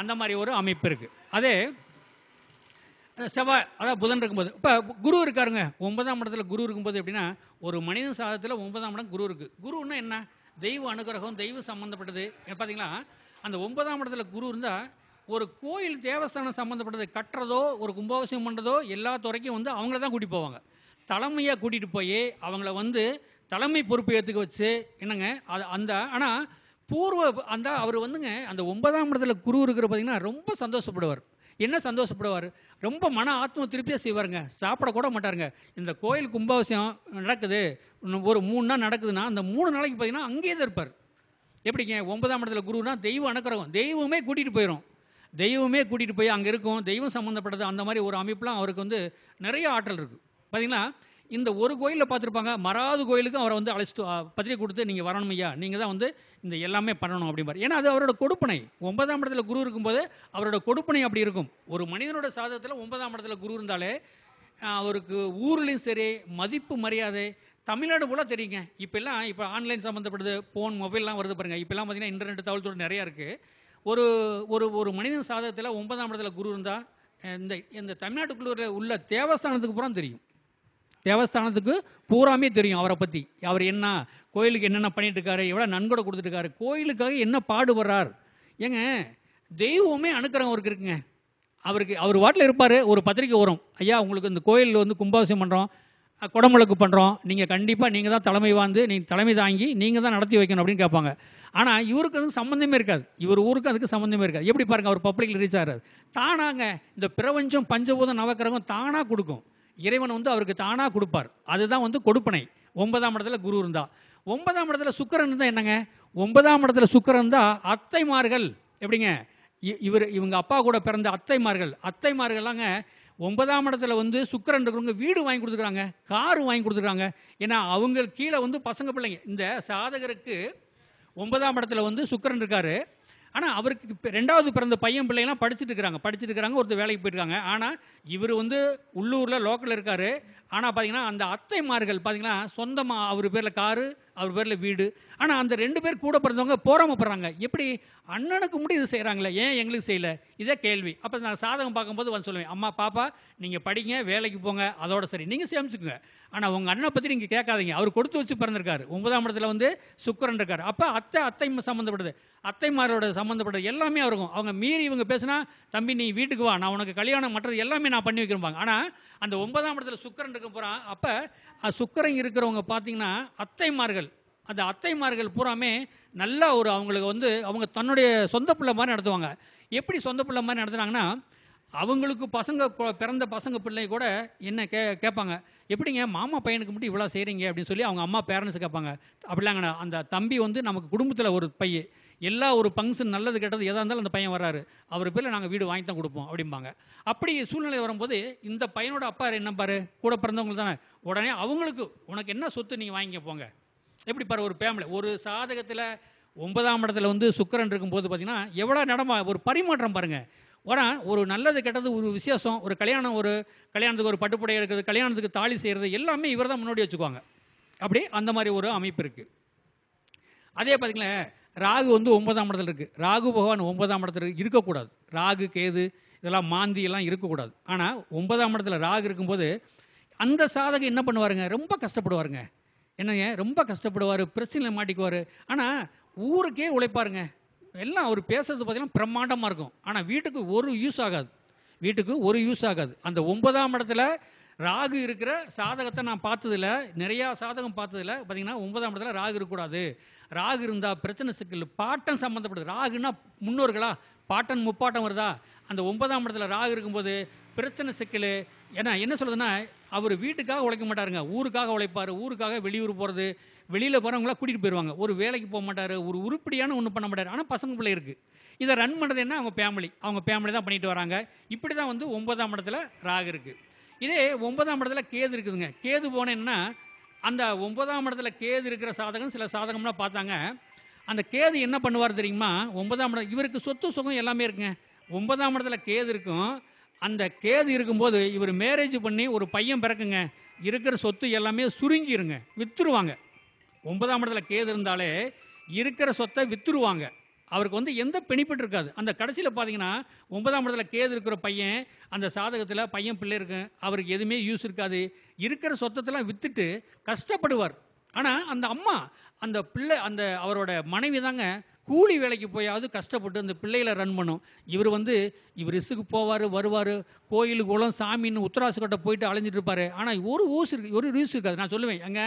Speaker 3: அந்த மாதிரி ஒரு அமைப்பு இருக்குது அதே செவ்வாய் அதாவது புதன் இருக்கும்போது. இப்போ குரு இருக்காருங்க. ஒன்பதாம் இடத்துல குரு இருக்கும்போது எப்படின்னா ஒரு மனிதன் சாதத்தில் ஒன்பதாம் இடம் குரு இருக்குது குருன்னா என்ன? தெய்வ அனுகிரகம் தெய்வம் சம்மந்தப்பட்டது பார்த்தீங்களா அந்த ஒன்பதாம் இடத்துல குரு இருந்தால் ஒரு கோயில் தேவஸ்தானம் சம்மந்தப்பட்டது கட்டுறதோ ஒரு கும்பாபிஷேகம் பண்ணுறதோ எல்லா துறைக்கும் வந்து அவங்கள தான் கூட்டிகிட்டு போவாங்க. தலைமையாக கூட்டிகிட்டு போய் அவங்கள வந்து தலைமை பொறுப்பு ஏற்றுக்க வச்சு என்னங்க அது அந்த ஆனால் பூர்வ அந்த அவர் வந்துங்க அந்த ஒன்பதாம் இடத்துல குரு இருக்கிற பார்த்தீங்கன்னா ரொம்ப சந்தோஷப்படுவார். என்ன சந்தோஷப்படுவார்? ரொம்ப மன ஆத்ம திருப்தியாக செய்வாருங்க. சாப்பிடக்கூட மாட்டாருங்க. இந்த கோயில் கும்பாபிஷேகம் நடக்குது ஒரு மூணு நாள் நடக்குதுன்னா அந்த மூணு நாளைக்கு பார்த்தீங்கன்னா அங்கேயே தான் இருப்பார். எப்படிங்க? ஒன்பதாம் இடத்துல குருனா தெய்வம் அனுக்கிறவங்க தெய்வமே கூட்டிகிட்டு போயிடும் தெய்வமே கூட்டிகிட்டு போய் அங்கே இருக்கும். தெய்வம் சம்மந்தப்பட்டது அந்த மாதிரி ஒரு அமைப்புலாம் அவருக்கு வந்து நிறைய ஆற்றல் இருக்குது பார்த்தீங்களா இந்த ஒரு கோயிலில் பார்த்துருப்பாங்க மறாவது கோயிலுக்கும் அவரை வந்து அழைச்சிட்டு பத்திரிகை பத்திரிக்கை கொடுத்து நீங்கள் வரணும் ஐயா நீங்கள் தான் வந்து இந்த எல்லாமே பண்ணணும் அப்படிம்பார். ஏன்னா அது அவரோட கொடுப்பனை. ஒன்பதாம் இடத்துல குரு இருக்கும்போது அவரோட கொடுப்பனை அப்படி இருக்கும். ஒரு மனிதனோட சாதத்தில் ஒன்பதாம் இடத்துல குரு இருந்தாலே அவருக்கு ஊர்லேயும் சரி மதிப்பு மரியாதை தமிழ்நாடு போல தெரியுங்க. இப்போல்லாம் இப்போ ஆன்லைன் சம்மந்தப்பட்டது ஃபோன் மொபைல்லாம் வருது பாருங்கள் இப்போல்லாம் பார்த்தீங்கன்னா இன்டர்நெட் தகவல் தொடர்பு நிறையா இருக்குது ஒரு ஒரு ஒரு மனிதன் சாதகத்தில் ஒன்பதாம் இடத்துல குரு இருந்தால் இந்த இந்த தமிழ்நாட்டுக்குள்ள உள்ள தேவஸ்தானத்துக்கு பூரா தெரியும். தேவஸ்தானத்துக்கு பூராமே தெரியும் அவரை பற்றி அவர் என்ன கோயிலுக்கு என்னென்ன பண்ணிட்டு இருக்காரு எவ்வளோ நன்கொடை கொடுத்துருக்காரு கோயிலுக்காக என்ன பாடுபடுறார். ஏங்க தெய்வமே அனுக்கிறவங்க அவருக்கு இருக்குங்க. அவருக்கு அவர் வாட்டில் இருப்பார் ஒரு பத்திரிக்கை வரும். ஐயா உங்களுக்கு இந்த கோயிலில் வந்து கும்பாபிஷேகம் பண்ணுறோம் குடமுழுக்கு பண்ணுறோம் நீங்கள் கண்டிப்பாக நீங்கள் தான் தலைமை வாழ்ந்து நீங்கள் தலைமை தாங்கி நீங்கள் தான் நடத்தி வைக்கணும் அப்படின்னு கேட்பாங்க. ஆனால் இவருக்கு அதுக்கு சம்மந்தமே இருக்காது. இவர் ஊருக்கு அதுக்கு சம்மந்தமே இருக்காது. எப்படி பாருங்க அவர் பப்ளிக்கில் ரீச் ஆகிறார். தானாங்க இந்த பிரபஞ்சம் பஞ்சபூதம் நவக்கிரகம் தானாக கொடுக்கும். இறைவன் வந்து அவருக்கு தானாக கொடுப்பார். அதுதான் வந்து கொடுப்பனை. ஒன்பதாம் இடத்துல குரு இருந்தா. ஒன்பதாம் இடத்துல சுக்கரன் இருந்தால் என்னங்க? ஒன்பதாம் இடத்துல சுக்கரன் இருந்தால் அத்தைமார்கள். எப்படிங்க? இ- இவர் இவங்க அப்பா கூட பிறந்த அத்தைமார்கள். அத்தைமார்கள்லாங்க ஒன்பதாம் இடத்துல வந்து சுக்கரன் இருக்கிறவங்க வீடு வாங்கி கொடுத்துருக்காங்க காரு வாங்கி கொடுத்துருக்காங்க ஏன்னா அவங்க கீழே வந்து பசங்க பிள்ளைங்க. இந்த சாதகருக்கு ஒன்பதாம் இடத்துல வந்து சுக்கரன் இருக்காரு. ஆனால் அவருக்கு ரெண்டாவது பிறந்த பையன் பிள்ளைங்களாம் படிச்சுட்டு இருக்கிறாங்க. படிச்சுட்டு இருக்கிறாங்க ஒருத்தர் வேலைக்கு போயிருக்காங்க. ஆனால் இவர் வந்து உள்ளூரில் லோக்கலில் இருக்காரு. ஆனால் பார்த்தீங்கன்னா அந்த அத்தைமார்கள் பார்த்தீங்கன்னா சொந்தமாக அவர் பேரில் காரு அவர் பேரில் வீடு. ஆனால் அந்த ரெண்டு பேர் கூட பிறந்தவங்க போறாமப்படுறாங்க எப்படி? அண்ணனுக்கு மட்டும் இது செய்கிறாங்களே ஏன் எங்களுக்கு செய்யலை? இதே கேள்வி. அப்போ நான் சாதகம் பார்க்கும்போது வந்து சொல்லுவேன் அம்மா பாப்பா நீங்கள் படிங்க வேலைக்கு போங்க அதோட சரி. நீங்கள் சேமிச்சுக்குங்க. ஆனால் உங்கள் அண்ணனை பற்றி நீங்கள் கேட்காதீங்க. அவர் கொடுத்து வச்சு பிறந்திருக்காரு. ஒன்பதாம் இடத்துல வந்து சுக்கரன் இருக்கார். அப்போ அத்தை அத்தை சம்மந்தப்பட்டது. அத்தைமாரோட சம்மந்தப்பட்டது எல்லாமே இருக்கும் அவங்க மீறி இவங்க பேசினா தம்பி நீ வீட்டுக்கு வா. நான் உனக்கு கல்யாணம் மற்றது எல்லாமே நான் பண்ணி வைக்கிறேன் ஆனால் அந்த ஒன்பதாம் இடத்துல சுக்கரன் இருக்க போகிறான் அப்போ சுக்கரன் இருக்கிறவங்க பார்த்தீங்கன்னா அத்தைமார்கள் அந்த அத்தைமார்கள் பூராமே நல்லா ஒரு அவங்களுக்கு வந்து அவங்க தன்னுடைய சொந்த பிள்ளை மாதிரி நடத்துவாங்க. எப்படி சொந்த பிள்ளை மாதிரி நடத்துனாங்கன்னா அவங்களுக்கு பசங்க பிறந்த பசங்க பிள்ளை கூட என்ன கே கேட்பாங்க. எப்படிங்க மாமா பையனுக்கு மட்டும் இவ்வளோ செய்கிறீங்க அப்படின்னு சொல்லி அவங்க அம்மா பேரண்ட்ஸ் கேட்பாங்க. அப்படிலாங்கண்ணா அந்த தம்பி வந்து நமக்கு குடும்பத்தில் ஒரு பையன். எல்லா ஒரு ஃபங்க்ஷன் நல்லது கெட்டது எதாக இருந்தாலும் அந்த பையன் வராரு அவர் பேரில் நாங்கள் வீடு வாங்கி தான் கொடுப்போம் அப்படிம்பாங்க. அப்படி சூழ்நிலை வரும்போது இந்த பையனோட அப்பா என்ன பாரு? கூட பிறந்தவங்க தானே. உடனே அவங்களுக்கு உனக்கு என்ன சொத்து நீங்கள் வாங்கிக்க போங்க? எப்படி பாரு ஒரு ஃபேமிலி ஒரு சாதகத்தில் ஒன்பதாம் இடத்துல வந்து சுக்கிரன் இருக்கும்போது பார்த்தீங்கன்னா எவ்வளோ நடமா ஒரு பரிமாற்றம் பாருங்கள் ஆனால் ஒரு நல்லது கெட்டது ஒரு விசேஷம் ஒரு கல்யாணம் ஒரு கல்யாணத்துக்கு ஒரு பட்டுப்புடை எடுக்கிறது கல்யாணத்துக்கு தாலி செய்கிறது எல்லாமே இவர் தான் முன்னாடி வச்சுக்குவாங்க. அப்படி அந்த மாதிரி ஒரு அமைப்பு இருக்குது அதே பார்த்திங்களேன் ராகு வந்து ஒன்பதாம் இடத்துல இருக்குது ராகு பகவான் ஒன்பதாம் இடத்துல இருக்கக்கூடாது. ராகு கேது இதெல்லாம் மாந்தி எல்லாம் இருக்கக்கூடாது. ஆனால் ஒன்பதாம் இடத்துல ராகு இருக்கும்போது அந்த சாதகம் என்ன பண்ணுவாருங்க? ரொம்ப கஷ்டப்படுவாருங்க. என்னங்க ரொம்ப கஷ்டப்படுவார் பிரச்சனையில் மாட்டிக்குவார். ஆனால் ஊருக்கே உழைப்பாருங்க. எல்லாம் அவர் பேசுறது பார்த்தீங்கன்னா பிரம்மாண்டமாக இருக்கும். ஆனால் வீட்டுக்கு ஒரு யூஸ் ஆகாது. வீட்டுக்கு ஒரு யூஸ் ஆகாது. அந்த ஒன்பதாம் இடத்துல ராகு இருக்கிற சாதகத்தை நான் பார்த்ததில்ல. நிறையா சாதகம் பார்த்ததில்ல. பார்த்தீங்கன்னா ஒன்பதாம் இடத்துல ராகு இருக்கக்கூடாது. ராகு இருந்தால் பிரச்சனை சிக்கல். பாட்டன் சம்மந்தப்படுது ராகுன்னா முன்னோர்களா? பாட்டன் முப்பாட்டம் வருதா? அந்த ஒன்பதாம் இடத்துல ராகு இருக்கும்போது பிரச்சனை சிக்கல். ஏன்னா என்ன சொல்லுதுன்னா அவர் வீட்டுக்காக உழைக்க மாட்டாருங்க. ஊருக்காக உழைப்பார். ஊருக்காக வெளியூர் போகிறது வெளியில் போகிறவங்களாம் கூட்டிகிட்டு போயிடுவாங்க ஒரு வேலைக்கு போக மாட்டார். ஒரு உருப்படியான ஒன்றும் பண்ண மாட்டார். ஆனால் பசங்க பிள்ளை இருக்குது இதை ரன் பண்ணுறது என்ன? அவங்க ஃபேமிலி அவங்க ஃபேமிலி தான் பண்ணிட்டு வராங்க. இப்படி தான் வந்து ஒன்பதாம் இடத்துல ராகு இருக்குது இதே ஒன்பதாம் இடத்துல கேது இருக்குதுங்க. கேது போனேன்னா அந்த ஒன்பதாம் இடத்துல கேது இருக்கிற சாதகம் சில சாதகம்லாம் பார்த்தாங்க. அந்த கேது என்ன பண்ணுவார் தெரியுமா? ஒன்பதாம் இடம் இவருக்கு சொத்து சுகம் எல்லாமே இருக்குங்க. ஒன்பதாம் இடத்துல கேது இருக்கும். அந்த கேது இருக்கும்போது இவர் மேரேஜ் பண்ணி ஒரு பையன் பிறக்குங்க. இருக்கிற சொத்து எல்லாமே சுருங்கிருங்க. விற்றுருவாங்க ஒன்பதாம் இடத்துல கேது இருந்தாலே இருக்கிற சொத்தை விற்றுருவாங்க அவருக்கு வந்து எந்த பெனிஃபிட் இருக்காது. அந்த கடைசியில் பார்த்தீங்கன்னா ஒன்பதாம் இடத்துல கேது இருக்கிற பையன் அந்த சாதகத்தில் பையன் பிள்ளை இருக்கு. அவருக்கு எதுவுமே யூஸ் இருக்காது. இருக்கிற சொத்தத்தெல்லாம் விற்றுட்டு கஷ்டப்படுவார். ஆனால் அந்த அம்மா அந்த பிள்ளை அந்த அவரோட மனைவி தாங்க கூலி வேலைக்கு போயாவது கஷ்டப்பட்டு அந்த பிள்ளைகளை ரன் பண்ணும். இவர் வந்து இவர் ரிசுக்கு போவார் வருவார் கோயில் குளம் சாமின்னு உத்தராசுக்கட்டை போயிட்டு அலைஞ்சிட்டு இருப்பார். ஆனால் ஒரு ஊசு இருக்கு ஒரு ரீஸ் இருக்காது. நான் சொல்லுவேன் அங்கே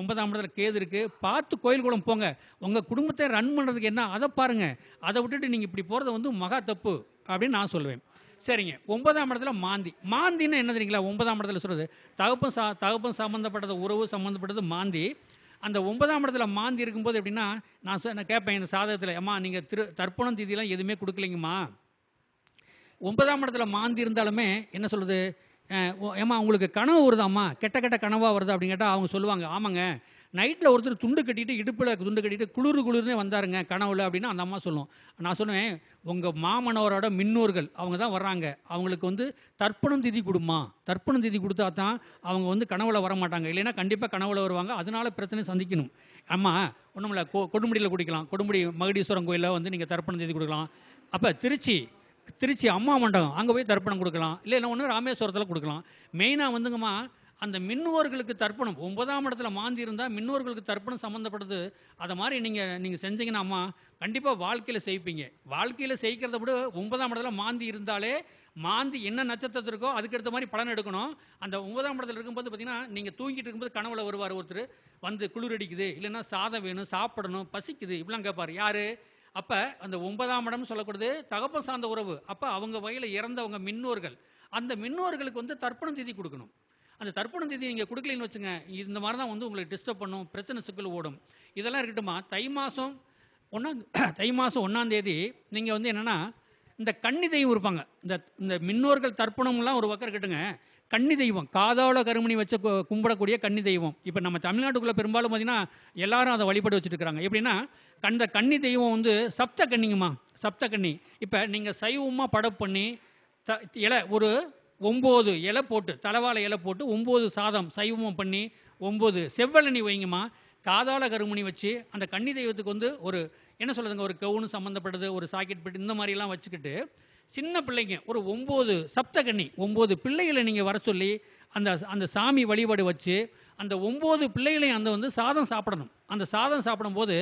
Speaker 3: ஒன்பதாம் இடத்துல கேது இருக்குது பார்த்து கோயில் குளம் போங்க. உங்கள் குடும்பத்தை ரன் பண்ணுறதுக்கு என்ன அதை பாருங்கள் அதை விட்டுட்டு நீங்கள் இப்படி போகிறது வந்து மகா தப்பு அப்படின்னு நான் சொல்லுவேன். சரிங்க ஒன்பதாம் இடத்துல மாந்தி. மாந்தின்னு என்ன தெரியுங்களா? ஒன்பதாம் இடத்துல சொல்கிறது தகப்பம் சா தகப்பம் சம்மந்தப்பட்டது உறவு சம்மந்தப்பட்டது மாந்தி. அந்த ஒன்பதாம் இடத்துல மாந்தி இருக்கும்போது எப்படின்னா நான் சொ- நான் கேட்பேன் என் சாதகத்தில் அம்மா நீங்கள் திரு தர்ப்பணம் தீதியெலாம் எதுவுமே கொடுக்கலைங்கம்மா. ஒன்பதாம் இடத்துல மாந்தி இருந்தாலுமே என்ன சொல்கிறது ஏம்மா உங்களுக்கு கனவு வருதாம்மா? கெட்ட கெட்ட கனவாக வருது? அப்படின்னு கேட்டால் அவங்க சொல்லுவாங்க ஆமாங்க நைட்டில் ஒருத்தர் துண்டு கட்டிட்டு இடுப்பில் துண்டு கட்டிட்டு குளிர் குளிர்னே வந்தாருங்க கனவுல அப்படின்னு அந்த அம்மா சொல்லும். நான் சொன்னேன் உங்கள் மாமனவரோட மின்னோர்கள் அவங்க தான் வர்றாங்க. அவங்களுக்கு வந்து தர்ப்பணம் திதி கொடுமா. தர்ப்பணம் திதி கொடுத்தா தான் அவங்க வந்து கனவுல வர மாட்டாங்க இல்லைன்னா கண்டிப்பாக கனவுல வருவாங்க. அதனால பிரச்சனை சந்திக்கணும். அம்மா ஒன்றும் கொ கொடுமுடியில் குடிக்கலாம். கொடுமுடி மகுடீஸ்வரன் கோயிலில் வந்து நீங்கள் தர்ப்பணம் திதி கொடுக்கலாம். அப்போ திருச்சி திருச்சி அம்மா மண்டபம் அங்கே போய் தர்ப்பணம் கொடுக்கலாம். இல்லைன்னா ஒன்று ராமேஸ்வரத்தில் கொடுக்கலாம். மெயினாக வந்துங்கம்மா அந்த மின்னோர்களுக்கு தர்ப்பணம் ஒன்பதாம் இடத்துல மாந்தி இருந்தால் மின்னோர்களுக்கு தர்ப்பணம் சம்மந்தப்படுது அதை மாதிரி நீங்கள் நீங்கள் செஞ்சீங்கன்னா அம்மா கண்டிப்பாக வாழ்க்கையில் செய்ப்பீங்க. வாழ்க்கையில் செய்கிறத விட ஒன்பதாம் இடத்துல மாந்தி இருந்தாலே மாந்தி என்ன நட்சத்திரத்தில் இருக்கோ அதுக்கு ஏற்ற மாதிரி பலன் எடுக்கணும். அந்த ஒன்பதாம் இடத்துல இருக்கும்போது பார்த்தீங்கன்னா நீங்கள் தூங்கிட்டு இருக்கும்போது கனவுல வருவார் ஒருத்தர். வந்து குளிர் அடிக்குது இல்லைன்னா சாதம் வேணும் சாப்பிடணும் பசிக்குது இப்படிலாம் கேட்பார் யார்? அப்போ அந்த ஒன்பதாம் இடம்னு சொல்லக்கூடாது தகப்பன் சார்ந்த உறவு. அப்போ அவங்க வகையில் இறந்தவங்க மின்னோர்கள் அந்த மின்னோர்களுக்கு வந்து தர்ப்பணம் திதி கொடுக்கணும். அந்த தர்ப்பணம் தேதி நீங்கள் கொடுக்கலன்னு வச்சுங்க இந்த மாதிரி தான் வந்து உங்களுக்கு டிஸ்டர்ப் பண்ணும் பிரச்சனை சிக்கல் ஓடும். இதெல்லாம் இருக்கட்டுமா? தை மாதம் ஒன்றாம் தை மாதம் ஒன்றாந்தேதி நீங்கள் வந்து என்னென்னா இந்த கன்னி தெய்வம் இருப்பாங்க. இந்த இந்த மின்னோர்கள் தர்ப்பணம்லாம் ஒரு பக்கம் இருக்கட்டுங்க. கன்னி தெய்வம் காதாள கருமணி வச்சு கும்பிடக்கூடிய கன்னி தெய்வம். இப்போ நம்ம தமிழ்நாட்டுக்குள்ளே பெரும்பாலும் பார்த்தீங்கன்னா எல்லாரும் அதை வழிபட்டு வச்சுட்டு இருக்கிறாங்க எப்படின்னா கண்ட கன்னி தெய்வம் வந்து சப்த கன்னிங்கம்மா சப்த கன்னி. இப்போ நீங்கள் சைவமாக படப் பண்ணி த இலை ஒரு ஒம்பது இலை போட்டு தலைவாழை இலை போட்டு ஒம்பது சாதம் சைவமும் பண்ணி ஒம்பது செவ்வழனி வைங்கம்மா. காதாள கருமணி வச்சு அந்த கன்னி தெய்வத்துக்கு வந்து ஒரு என்ன சொல்கிறதுங்க ஒரு கவுனு சம்மந்தப்பட்டது ஒரு சாக்கெட் பெட்டு இந்த மாதிரிலாம் வச்சுக்கிட்டு சின்ன பிள்ளைங்க ஒரு ஒம்பது சப்த கன்னி ஒம்பது பிள்ளைகளை நீங்கள் வர சொல்லி அந்த அந்த சாமி வழிபாடு வச்சு அந்த ஒம்பது பிள்ளைகளையும் அந்த வந்து சாதம் சாப்பிடணும். அந்த சாதம் சாப்பிடும்போது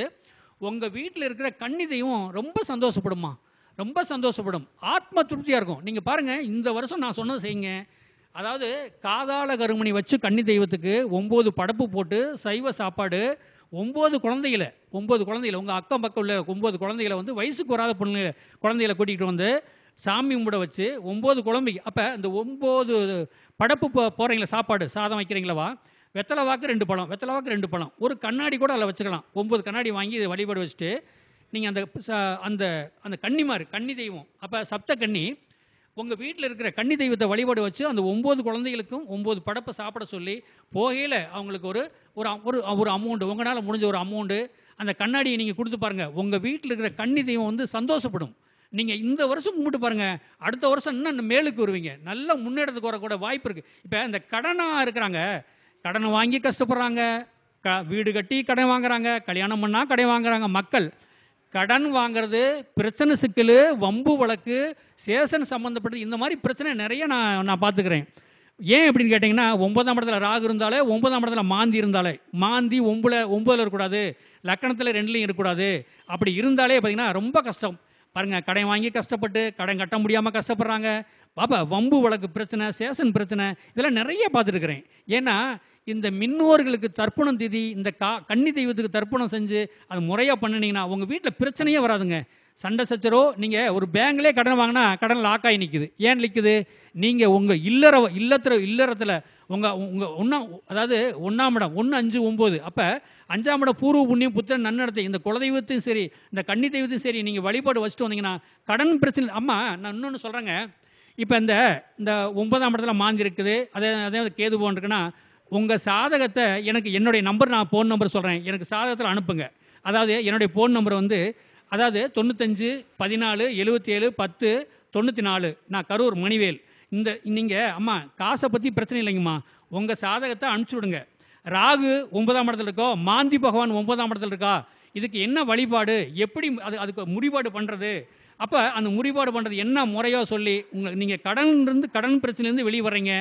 Speaker 3: உங்கள் வீட்டில் இருக்கிற கன்னி தெய்வம் ரொம்ப சந்தோஷப்படுமா ரொம்ப சந்தோஷப்படும். ஆத்ம திருப்தியாக இருக்கும். நீங்கள் பாருங்கள் இந்த வருஷம் நான் சொன்னது செய்யுங்க. அதாவது காதாள கருமணி வச்சு கன்னி தெய்வத்துக்கு ஒம்பது படப்பு போட்டு சைவ சாப்பாடு ஒம்பது குழந்தைகளை ஒம்பது குழந்தைகளை உங்கள் அக்கம் பக்கம் உள்ள ஒம்பது குழந்தைகளை வந்து வயசுக்கு வராத பொண்ணு குழந்தைகளை கூட்டிகிட்டு வந்து சாமி கும்பிட வச்சு ஒம்பது குழம்பைக்கு அப்போ இந்த ஒம்பது படப்பு போ போகிறீங்களா சாப்பாடு சாதம் வைக்கிறீங்களவா வெத்தலை வாக்கு ரெண்டு பழம் வெத்தலை வாக்கு ரெண்டு பழம். ஒரு கண்ணாடி கூட அதில் வச்சுக்கலாம். ஒம்பது கண்ணாடி வாங்கி இதை வழிபாடு வச்சுட்டு நீங்கள் அந்த ச- அந்த அந்த கன்னிமார் கன்னி தெய்வம். அப்போ சப்த கன்னி உங்கள் வீட்டில் இருக்கிற கன்னி தெய்வத்தை வழிபாடு வச்சு அந்த ஒம்பது குழந்தைகளுக்கும் ஒம்பது படப்பை சாப்பிட சொல்லி போகையில் அவங்களுக்கு ஒரு ஒரு ஒரு ஒரு அமௌண்ட்டு உங்களால் முடிஞ்ச ஒரு அமௌண்ட்டு அந்த கண்ணாடியை நீங்கள் கொடுத்து பாருங்கள் உங்கள் வீட்டில் இருக்கிற கன்னி தெய்வம் வந்து சந்தோஷப்படும். நீங்கள் இந்த வருஷம் கும்பிட்டு பாருங்கள் அடுத்த வருஷம் இன்னும் மேலுக்கு வருவீங்க. நல்ல முன்னேற்றத்துக்கு வரக்கூட வாய்ப்பு இருக்குது இப்போ இந்த கடனாக இருக்கிறாங்க. கடனை வாங்கி கஷ்டப்படுறாங்க. க வீடு கட்டி கடன் வாங்குறாங்க. கல்யாணம் பண்ணால் கடன் வாங்குறாங்க மக்கள். கடன் வாங்குறது பிரச்சனை சிக்கல் வம்பு வழக்கு சேஷன் சம்மந்தப்பட்டது இந்த மாதிரி பிரச்சனை நிறைய நான் நான் பார்த்துக்கிறேன். ஏன் அப்படின்னு கேட்டிங்கன்னா ஒன்பதாம் இடத்துல ராகு இருந்தாலே ஒன்பதாம் இடத்துல மாந்தி இருந்தாலே மாந்தி ஒம்புல ஒம்பதில் இருக்கக்கூடாது லக்கணத்தில் ரெண்டுலேயும் இருக்கக்கூடாது. அப்படி இருந்தாலே பார்த்தீங்கன்னா ரொம்ப கஷ்டம். பாருங்கள் கடன் வாங்கி கஷ்டப்பட்டு கடன் கட்ட முடியாமல் கஷ்டப்படுறாங்க. பாப்பா வம்பு வழக்கு பிரச்சனை சேஷன் பிரச்சனை இதெல்லாம் நிறைய பார்த்துருக்குறேன் ஏன்னா இந்த மின்னோர்களுக்கு தர்ப்பணம் திதி இந்த கா கன்னி தெய்வத்துக்கு தர்ப்பணம் செஞ்சு அது முறையாக பண்ணினீங்கன்னா உங்கள் வீட்டில் பிரச்சனையே வராதுங்க. சண்டை சச்சரோ நீங்கள் ஒரு பேங்க்லேயே கடன் வாங்கினா கடன் லாக் ஆகி நிற்குது ஏன் நிற்குது நீங்கள் உங்கள் இல்லற இல்லத்தில் இல்லறத்தில் உங்கள் உங்கள் ஒன்றா அதாவது ஒன்றாம் இடம் ஒன்று அஞ்சு ஒம்பது. அப்போ அஞ்சாம் இடம் பூர்வ புண்ணியம் புத்திரன் நன்னடத்தை இந்த குலதெய்வத்தையும் சரி இந்த கன்னி தெய்வத்தையும் சரி நீங்கள் வழிபாடு வச்சுட்டு வந்தீங்கன்னா கடன் பிரச்சனை அம்மா நான் இன்னொன்று சொல்கிறேங்க இப்போ இந்த இந்த ஒன்பதாம் இடத்துல மாந்தி இருக்குது. அதே அதே கேது போன் இருக்குன்னா உங்கள் சாதகத்தை எனக்கு என்னுடைய நம்பர் நான் ஃபோன் நம்பர் சொல்கிறேன் எனக்கு சாதகத்தில் அனுப்புங்க. அதாவது என்னுடைய ஃபோன் நம்பர் வந்து அதாவது தொண்ணூத்தஞ்சு பதினாலு எழுபத்தி ஏழு பத்து தொண்ணூற்றி நாலு நான் கரூர் மணிவேல். இந்த நீங்கள் அம்மா காசை பற்றி பிரச்சனை இல்லைங்கம்மா. உங்கள் சாதகத்தை அனுப்பிச்சி விடுங்க ராகு ஒன்பதாம் இடத்துல இருக்கோ மாந்தி பகவான் ஒன்பதாம் இடத்துல இருக்கா இதுக்கு என்ன வழிபாடு? எப்படி அது அதுக்கு முடிபாடு பண்ணுறது அப்போ அந்த முடிபாடு பண்ணுறது என்ன முறையோ சொல்லி உங்களை நீங்கள் கடன்லேருந்து கடன் பிரச்சனையிலேருந்து வெளியே வர்றீங்க.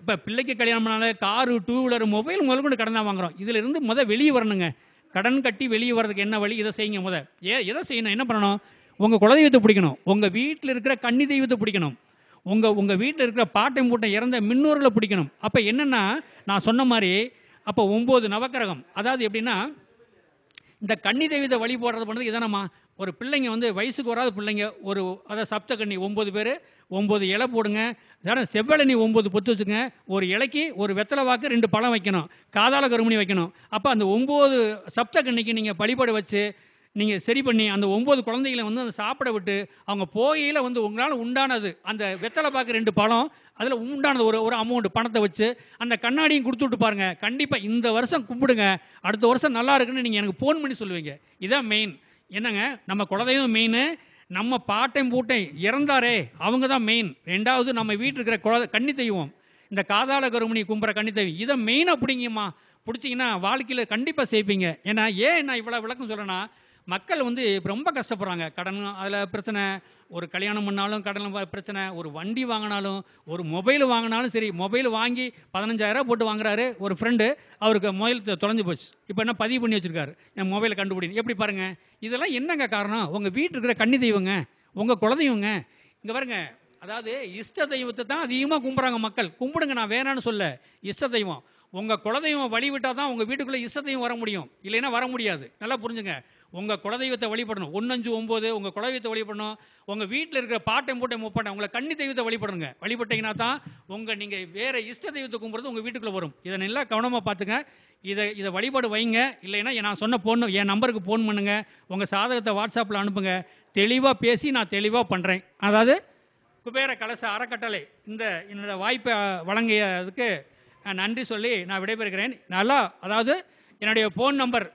Speaker 3: இப்போ பிள்ளைக்கு கல்யாணம் பண்ணாலே காரு டூ வீலர் மொபைல் முதல் கொண்டு கடன் தான் வாங்குறோம். இதிலிருந்து இருந்து முத வெளியே வரணுங்க. கடன் கட்டி வெளியே வர்றதுக்கு என்ன வழி? இதை செய்யுங்க முத. ஏ எதை செய்யணும்? என்ன பண்ணணும்? உங்கள் குலதெய்வத்தை பிடிக்கணும். உங்கள் வீட்டில் இருக்கிற கன்னி தெய்வத்தை பிடிக்கணும். உங்கள் உங்கள் வீட்டில் இருக்கிற பாட்டை மூட்டை இறந்த மின்னோர்களை பிடிக்கணும். அப்போ என்னென்னா நான் சொன்ன மாதிரி அப்போ ஒம்பது நவக்கிரகம். அதாவது எப்படின்னா இந்த கன்னி தெய்வத்தை வழிபடுறது பண்ணுறது இதானம்மா? ஒரு பிள்ளைங்க வந்து வயசுக்கு வராத பிள்ளைங்க ஒரு அதாவது சப்தகண்ணி ஒம்பது பேர் ஒம்பது இலை போடுங்க அதாவது செவ்வழனி ஒம்பது பொத்து வச்சுங்க ஒரு இலைக்கு ஒரு வெத்தலை வாக்கு ரெண்டு பழம் வைக்கணும் காதால கருமணி வைக்கணும். அப்போ அந்த ஒம்பது சப்தகன்னிக்கு நீங்கள் வழிபாடு வச்சு நீங்கள் சரி பண்ணி அந்த ஒம்பது குழந்தைகளை வந்து அந்த சாப்பிட விட்டு அவங்க போகையில் வந்து உங்களால் உண்டானது அந்த வெத்தலை பாக்கு ரெண்டு பழம் அதில் உண்டானது ஒரு ஒரு அமௌண்ட் பணத்தை வச்சு அந்த கண்ணாடியும் கொடுத்து விட்டு பாருங்கள் கண்டிப்பாக இந்த வருஷம் கும்பிடுங்க அடுத்த வருஷம் நல்லா இருக்குன்னு நீங்கள் எனக்கு ஃபோன் பண்ணி சொல்லுவீங்க. இதான் மெயின் என்னங்க? நம்ம குலதெய்வம் மெயின் நம்ம பாட்டையும் பூட்டையும் இறந்தாரே அவங்க தான் மெயின் ரெண்டாவது நம்ம வீட்டில் இருக்கிற குல கன்னி தெய்வம். இந்த காதாள கருமணி கும்புற கன்னி தெய்வம். இதை மெயினாக பிடிங்கம்மா. பிடிச்சிங்கன்னா வாழ்க்கையில் கண்டிப்பாக சேர்ப்பீங்க ஏன்னா ஏன் நான் இவ்வளோ விளக்கம் சொல்கிறேன்னா மக்கள் வந்து ரொம்ப கஷ்டப்படுறாங்க. கடன் அதில் பிரச்சனை ஒரு கல்யாணம் பண்ணாலும் கடன் பிரச்சனை ஒரு வண்டி வாங்கினாலும் ஒரு மொபைல் வாங்கினாலும் சரி மொபைல் வாங்கி பதினஞ்சாயிரம் போட்டு வாங்குறாரு ஒரு ஃப்ரெண்டு அவருக்கு மொபைல் தொலைஞ்சு போச்சு. இப்போ என்ன பதிவு பண்ணி வச்சுருக்காரு? என் மொபைலை கண்டுபிடின்னு. எப்படி பாருங்க? இதெல்லாம் என்னங்க காரணம்? உங்கள் வீட்டில் இருக்கிற கன்னி தெய்வங்க உங்கள் குலதெய்வங்க. இங்கே பாருங்க அதாவது இஷ்ட தெய்வத்தை தான் அதிகமாக கும்பிட்றாங்க மக்கள். கும்பிடுங்க நான் வேணான்னு சொல்ல. இஷ்ட தெய்வம். உங்கள் குலதெய்வம் வழிவிட்டால் தான் உங்கள் வீட்டுக்குள்ளே இஷ்டத்தையும் வர முடியும். இல்லைன்னா வர முடியாது. நல்லா புரிஞ்சுங்க. உங்கள் குலதெய்வத்தை வழிபடணும். ஒன்னஞ்சு ஒம்பது உங்கள் குலதெய்வத்தை வழிபடணும். உங்கள் வீட்டில் இருக்கிற பாட்டை மூட்டை முப்பாட்டை உங்களை கன்னி தெய்வத்தை வழிபடுங்க. வழிபட்டீங்கன்னா தான் உங்கள் நீங்கள் வேறு இஷ்ட தெய்வத்தை கும்பிட்றது உங்கள் வீட்டுக்குள்ளே வரும். இதை நல்லா கவனமாக பார்த்துங்க. இதை இதை வழிபாடு வைங்க. இல்லைன்னா நான் சொன்ன ஃபோன் என் நம்பருக்கு ஃபோன் பண்ணுங்க. உங்கள் சாதகத்தை வாட்ஸ்அப்பில் அனுப்புங்க. தெளிவாக பேசி நான் தெளிவாக பண்ணுறேன் அதாவது குபேர கலச அறக்கட்டளை. இந்த என்னோடய வாய்ப்பை வழங்கியதுக்கு நான் நன்றி சொல்லி நான் விடைபெறுகிறேன். நல்லா அதாவது என்னுடைய ஃபோன் நம்பர்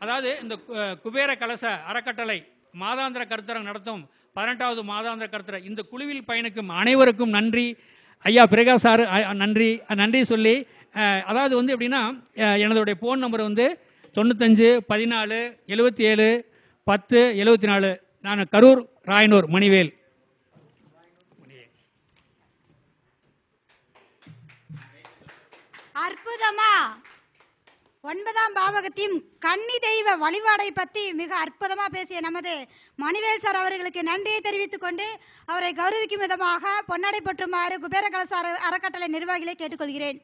Speaker 3: அதாவது இந்த கு- குபேர கலச அறக்கட்டளை மாதாந்திர கருத்தரங்கம் நடத்தும் பதினெட்டாவது மாதாந்திர கருத்தர இந்த குழுவில் பயணிக்கும் அனைவருக்கும் நன்றி. ஐயா பிரகாஷ் சார் நன்றி நன்றி சொல்லி அதாவது வந்து எப்படின்னா எனதுடைய ஃபோன் நம்பர் வந்து தொண்ணூத்தஞ்சு பதினாலு எழுபத்தி ஏழு பத்து எழுபத்தி நாலு. நான் கரூர் ராயனூர் மணிவேல்.
Speaker 2: அற்புதமா? ஒன்பதாம் பாவகத்தையும் கன்னி தெய்வ வழிபாடை பற்றி மிக அற்புதமாக பேசிய நமது மணிவேல் சார் அவர்களுக்கு நன்றியை தெரிவித்துக் கொண்டு அவரை கௌரவிக்கும் விதமாக பொன்னடை பற்றுமாறு குபேர கலச அறக்கட்டளை நிர்வாகிகளை கேட்டுக்கொள்கிறேன்.